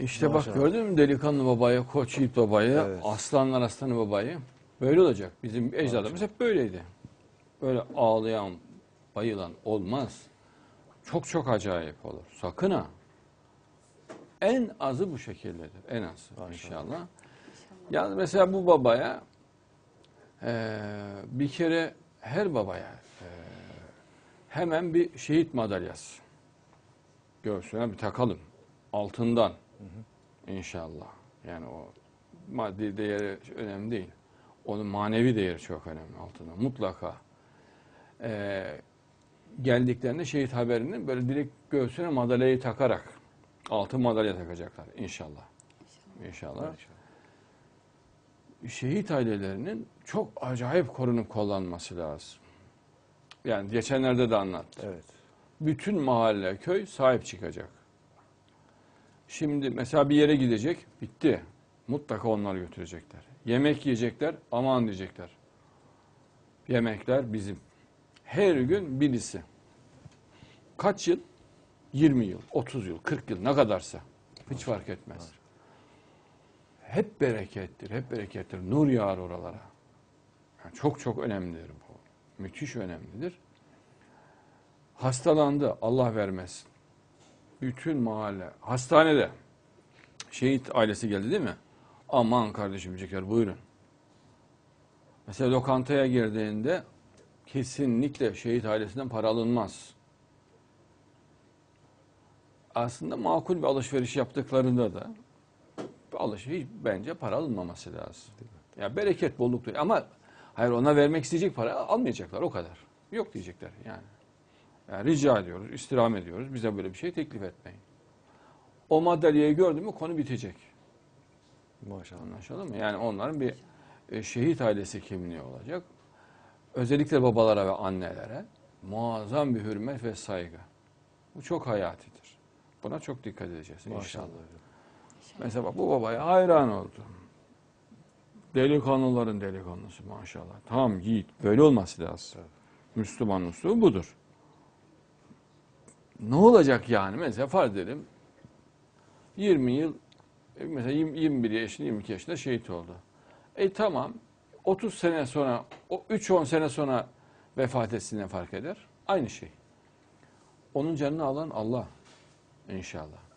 İşte Maşallah. bak gördün mü delikanlı babayı, koç yiğit babayı, Evet. aslanlar aslanı babayı. Böyle olacak. Bizim ecdadımız hep böyleydi. Böyle ağlayan, bayılan olmaz. Çok çok acayip olur. Sakın ha. En azı bu şekildedir. En az inşallah. Yani mesela bu babaya eee, bir kere her babaya eee, hemen bir şehit madalyası göğsüne bir takalım. Altından inşallah. Yani o maddi değeri önemli değil. Onun manevi değeri çok önemli altından. Mutlaka. Eee, geldiklerinde şehit haberini böyle direkt göğsüne madalyayı takarak altın madalya takacaklar inşallah. İnşallah. Şehit ailelerinin çok acayip korunup kullanması lazım. Yani geçenlerde de anlattım Evet. bütün mahalle, köy sahip çıkacak. Şimdi mesela bir yere gidecek, bitti. Mutlaka onlar götürecekler. Yemek yiyecekler, aman diyecekler. Yemekler bizim. Her gün birisi. Kaç yıl? 20 yıl, 30 yıl, 40 yıl ne kadarsa. Hiç fark etmez. Hep berekettir, hep berekettir. Nur yağar oralara. Yani çok çok önemlidir bu. Müthiş önemlidir. Hastalandı, Allah vermesin. Bütün mahalle, hastanede şehit ailesi geldi değil mi? Aman kardeşim diyecekler buyurun. Mesela lokantaya girdiğinde kesinlikle şehit ailesinden para alınmaz. Aslında makul bir alışveriş yaptıklarında da bir alışveriş bence para alınmaması lazım. Ya bereket bolluk ama hayır ona vermek isteyecek para almayacaklar o kadar. Yok diyecekler yani. Yani rica ediyoruz, istirham ediyoruz. Bize böyle bir şey teklif etmeyin. O madalyayı gördü mü konu bitecek. Maşallah. Anlaşıldı mı? Yani onların bir e, şehit ailesi kimliği olacak. Özellikle babalara ve annelere muazzam bir hürmet ve saygı. Bu çok hayatidir. Buna çok dikkat edeceğiz inşallah. Maşallah. Mesela bak bu babaya hayran oldum. Delikanlıların delikanlısı maşallah. Tamam yiğit. Böyle olması lazım. Müslüman üslubu budur. Ne olacak yani? Mesela farz edelim 20 yıl e, mesela 20 21 yaşında 22 yaşında şehit oldu. E tamam 30 sene sonra o 3-10 sene sonra vefat etsin fark eder? Aynı şey. Onun canını alan Allah inşallah.